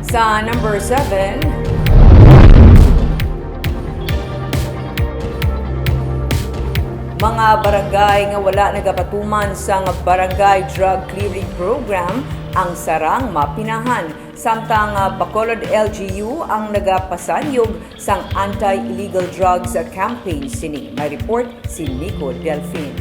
Sa number 7, mga barangay nga wala nagapatuman sa nga barangay drug clearing program ang sarang mapinahan. Samtang uh, Bacolod LGU ang nagapasanyog sang anti-illegal drugs campaign sini. May report si Nico Delfin.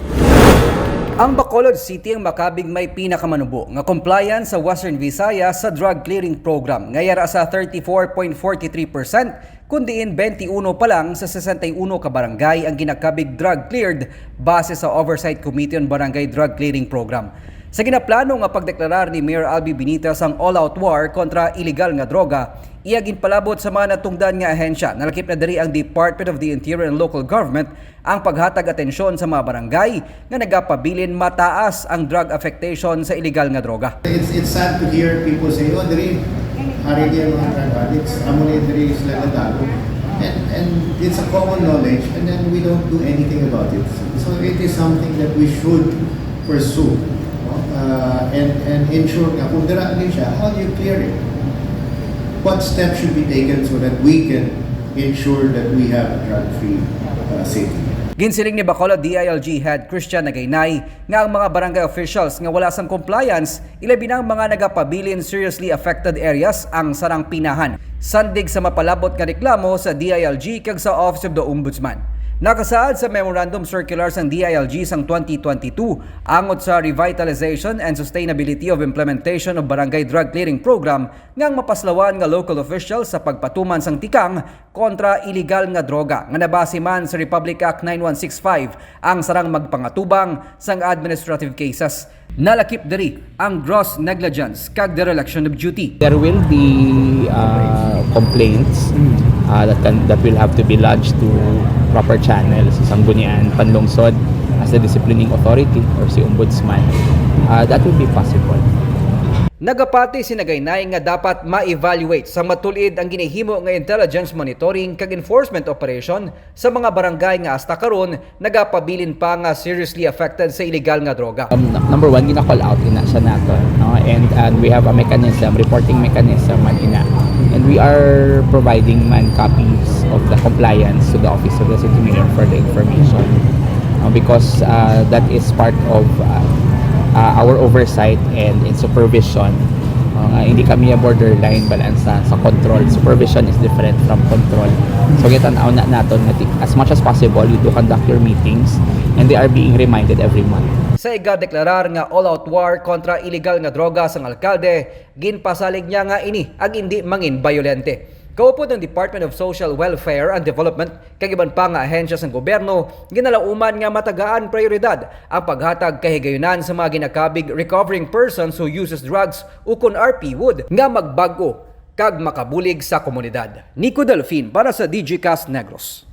Ang Bacolod City ang makabig may pinakamanubo nga compliance sa Western Visayas sa drug clearing program ngayara sa 34.43% kundiin 21 pa lang sa 61 ka barangay ang ginakabig drug cleared base sa Oversight Committee on Barangay Drug Clearing Program. Sa ginaplano nga pagdeklarar ni Mayor Albi Benitez ang all-out war kontra illegal nga droga, iyagin palabot sa mga natungdan nga ahensya. Nalakip na diri ang Department of the Interior and Local Government ang paghatag atensyon sa mga barangay nga nagapabilin mataas ang drug affectation sa illegal nga droga. It's, it's sad to hear people say, oh, diri, hari diyan mga drug addicts, amo diri sila. And, and it's a common knowledge and then we don't do anything about it. So it is something that we should pursue. Uh, and, and ensure nga, kung dira siya, how do you clear it? What steps should be taken so that we can ensure that we have a drug-free uh, city? Ginsiling ni Bacolod DILG Head Christian Nagaynay nga ang mga barangay officials nga wala sang compliance, ilabi na ang mga nagapabilin seriously affected areas ang sarang pinahan. Sandig sa mapalabot nga reklamo sa DILG kag sa Office of the Ombudsman. Nakasaad sa Memorandum Circular sang DILG sang 2022 angot sa Revitalization and Sustainability of Implementation of Barangay Drug Clearing Program ngang mapaslawan nga local officials sa pagpatuman sang tikang kontra illegal nga droga nga nabase man sa Republic Act 9165 ang sarang magpangatubang sang administrative cases. Nalakip diri ang gross negligence kag dereliction of duty. There will be uh, complaints uh, that can that will have to be lodged to proper channels, Sanggunian, Panlungsod as the disciplining authority or si ombudsman. Uh, that will be possible. Nagapati si Nagaynay nga dapat ma-evaluate sa matulid ang ginihimo nga intelligence monitoring kag enforcement operation sa mga barangay nga hasta karon nagapabilin pa nga seriously affected sa illegal nga droga. Um, number one, gina-call out ina siya nato. No? And, and we have a mechanism, reporting mechanism man ina. We are providing man copies of the compliance to the Office of the City Mayor for the information. Uh, because uh, that is part of uh, uh, our oversight and in supervision. Uh, nga hindi kami a borderline balansa sa control. Supervision is different from control. So kita na na naton as much as possible you do conduct your meetings and they are being reminded every month. Sa iga-deklarar nga all-out war kontra illegal nga droga sang alkalde, ginpasalig niya nga ini ag hindi mangin bayolente. Kaupod ng Department of Social Welfare and Development kag iban pa nga ahensya sang gobyerno ginalauman nga matagaan prioridad ang paghatag kahigayunan sa mga ginakabig recovering persons who uses drugs ukon RP wood nga magbago kag makabulig sa komunidad. Nico Delfin para sa DG Cast Negros.